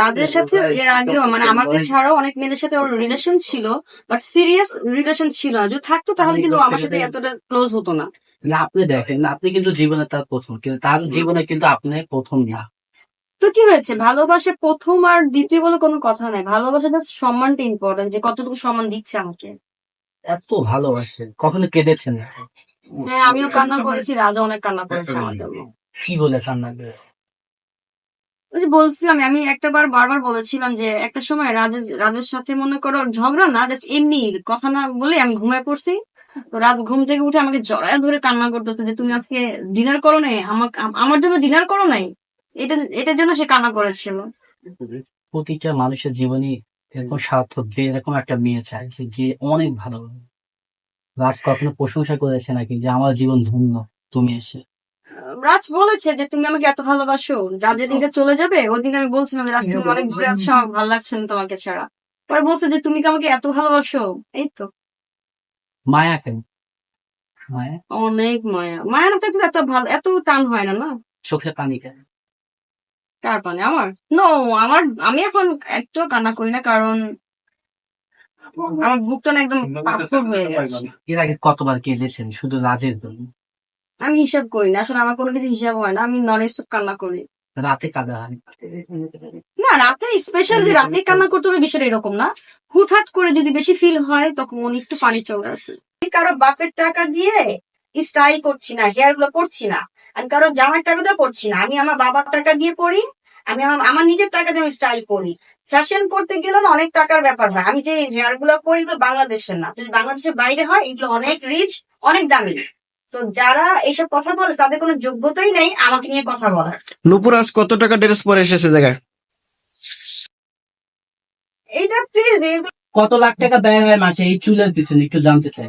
তাদের সাথে এর আগেও মানে আমাকে ছাড়াও অনেক মেয়েদের সাথে ওর রিলেশন ছিল বাট সিরিয়াস রিলেশন ছিল না। যদি থাকতো তাহলে কিন্তু আমার সাথে এতটা ক্লোজ হতো না। না আপনি দেখেন আপনি কিন্তু জীবনে তার প্রথম কিন্তু তার জীবনে কিন্তু আপনি প্রথম না। তো কি হয়েছে? ভালোবাসা প্রথম আর দ্বিতীয় বলে কোনো কথা নাই। ভালোবাসা জাস্ট সম্মানটা ইম্পর্টেন্ট যে কতটুকু সম্মান দিচ্ছে আমাকে। এত ভালোবাসে কখনো কেঁদেছেন? হ্যাঁ আমিও কান্না করেছি রাজা অনেক কান্না করেছে আমার জন্য কি বলে কান্না করে? ওই যে বলছিলাম, আমি একটা বার বারবার বলেছিলাম যে একটা সময় রাজের রাজের সাথে মনে করো ঝগড়া না জাস্ট এমনি কথা না বলে আমি ঘুমায় পড়ছি। তো রাজ ঘুম থেকে উঠে আমাকে জড়ায় ধরে কান্না করতেছে যে, তুমি আজকে ডিনার করো নাই? আমাকে আমার জন্য ডিনার করো নাই? এটা, এটার জন্য সে কান্না করেছিল। প্রতিটা মানুষের জীবনে এরকম সার্থক যে, এরকম একটা মেয়ে চাইছে যে অনেক ভালো। রাজ কখনো প্রশংসা করেছে নাকি যে, আমার জীবন ধন্য, তুমি এসে। রাজ বলেছে যে তুমি আমাকে এত ভালোবাসো। রাজ যেদিনকে চলে যাবে? ওই দিন আমি বলছিলাম যে রাজ তুমি অনেক দূরে আছো ভালো লাগছে না তোমাকে ছাড়া। পরে বলছে যে তুমি কি আমাকে এত ভালোবাসো? এই তো। মায়া কেন? মায়া? অনেক মায়া। মায়া না থাকলে এত ভালো এত টান হয় না না? চোখে পানি কেন? কার পানে? আমার? নো আমার আমি এখন একটু কান্না করি না কারণ আমার বুকটা না একদম পাথর হয়ে গেছে। এর আগে কতবার কেঁদেছেন শুধু রাজের জন্য? আমি হিসাব করি না। আসলে আমার কোনো কিছু হিসাব হয় না। আমি নন স্টপ কান্না করি। রাতে কাঁদা হয়। না রাতে স্পেশাল যে রাতে কান্না করতে হবে বিষয়টা এরকম না। হুটহাট করে যদি বেশি ফিল হয় তখন একটু পানি চলে আসে। কারও বাপের টাকা দিয়ে স্টাইল করছি না হেয়ারগুলো করছি না। আমি কারও জামার টাকা দিয়ে করছি না। আমি আমার বাবার টাকা দিয়ে পড়ি আমি আমার আমার নিজের টাকা দিয়ে স্টাইল করি। ফ্যাশন করতে গেলে না অনেক টাকার ব্যাপার হয়। আমি যে হেয়ারগুলো করি এগুলো বাংলাদেশের না। যদি বাংলাদেশের বাইরে হয় এগুলো অনেক রিচ অনেক দামি। তো যারা এইসব কথা বলে তাদের কোনো যোগ্যতাই নেই আমাকে নিয়ে কথা বলার। নুপুর আজ কত টাকা ড্রেস পরে এসেছে জায়গায়? এইটা প্লিজ কত লাখ টাকা ব্যয় হয় মাসে? এই চুলের পিছনে একটু জানতে চাই।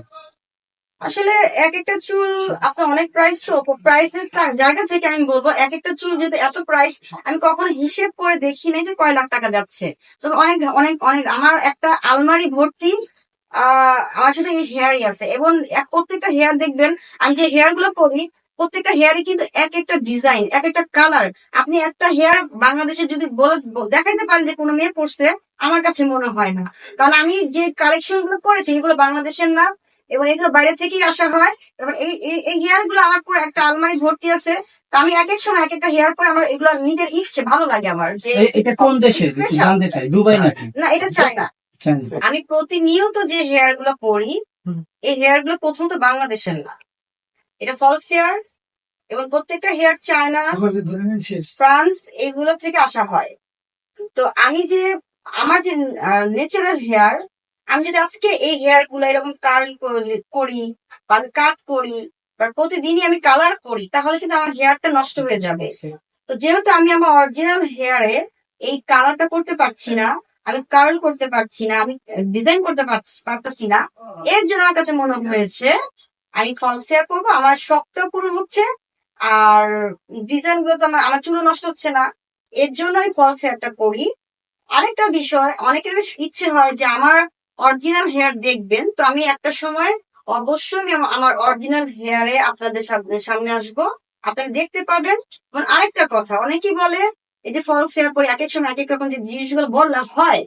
আসলে এক একটা চুল আপনার অনেক প্রাইস তো প্রাইসের জায়গা থেকে আমি বলব এক একটা চুল যেহেতু এত প্রাইস আমি কখনো হিসেব করে দেখি নাই যে কয় লাখ টাকা যাচ্ছে। তবে অনেক অনেক অনেক আমার একটা আলমারি ভর্তি আমার সাথে এই হেয়ারই আছে। এবং প্রত্যেকটা হেয়ার দেখবেন আমি যে হেয়ারগুলো করি প্রত্যেকটা হেয়ারই কিন্তু এক একটা ডিজাইন এক একটা কালার আপনি একটা হেয়ার বাংলাদেশে যদি বলে দেখাইতে পারেন যে কোনো মেয়ে পড়ছে আমার কাছে মনে হয় না। কারণ আমি যে কালেকশনগুলো করেছি এগুলো বাংলাদেশের না এবং এগুলো বাইরে থেকেই আসা হয়। এবং এই এই- হেয়ারগুলো আমার পুরো একটা আলমারি ভর্তি আছে। তো আমি এক এক সময় এক একটা হেয়ার পরে আমার এগুলো নিজের ইচ্ছে ভালো লাগে আমার যে এটা কোন দেশে জানতে চাই দুবাই নাকি? না এটা চাই না। আমি প্রতিনিয়ত যে হেয়ারগুলো পরি এই হেয়ারগুলো প্রথম তো বাংলাদেশের না। এটা ফলস হেয়ার এবং প্রত্যেকটা হেয়ার চায়না ফ্রান্স এগুলো থেকে আসা হয়। তো আমি যে আমার যে ন্যাচারাল হেয়ার আমি যদি আজকে এই হেয়ারগুলো এরকম কার্ল করি বা আমি কাট করি বা প্রতিদিনই আমি কালার করি তাহলে কিন্তু আমার হেয়ারটা নষ্ট হয়ে যাবে। তো যেহেতু আমি আমার অরিজিনাল হেয়ারে এই কালারটা করতে পারছি না আমি কার্ল করতে পারছি না আমি ডিজাইন করতে পারতাছি না। এর জন্য আমার কাছে মনে হয়েছে আমি ফলস হেয়ার করব আমার শখটা পূরণ হচ্ছে আর ডিজাইনগুলো তো আমার আমার চুলও নষ্ট হচ্ছে না। এর জন্য আমি ফলস হেয়ারটা করি। আরেকটা বিষয় অনেকের ইচ্ছে হয় যে আমার অরিজিনাল হেয়ার দেখবেন তো আমি একটা সময় অবশ্যই আমি আমার অরিজিনাল হেয়ারে আপনাদের সামনে- সামনে আসব। আপনারা দেখতে পাবেন। এবং আরেকটা কথা অনেকেই বলে এই যে ফলস শেয়ার করি, এক এক সময় এক এক রকম যে জিনিসগুলো বললাম হয়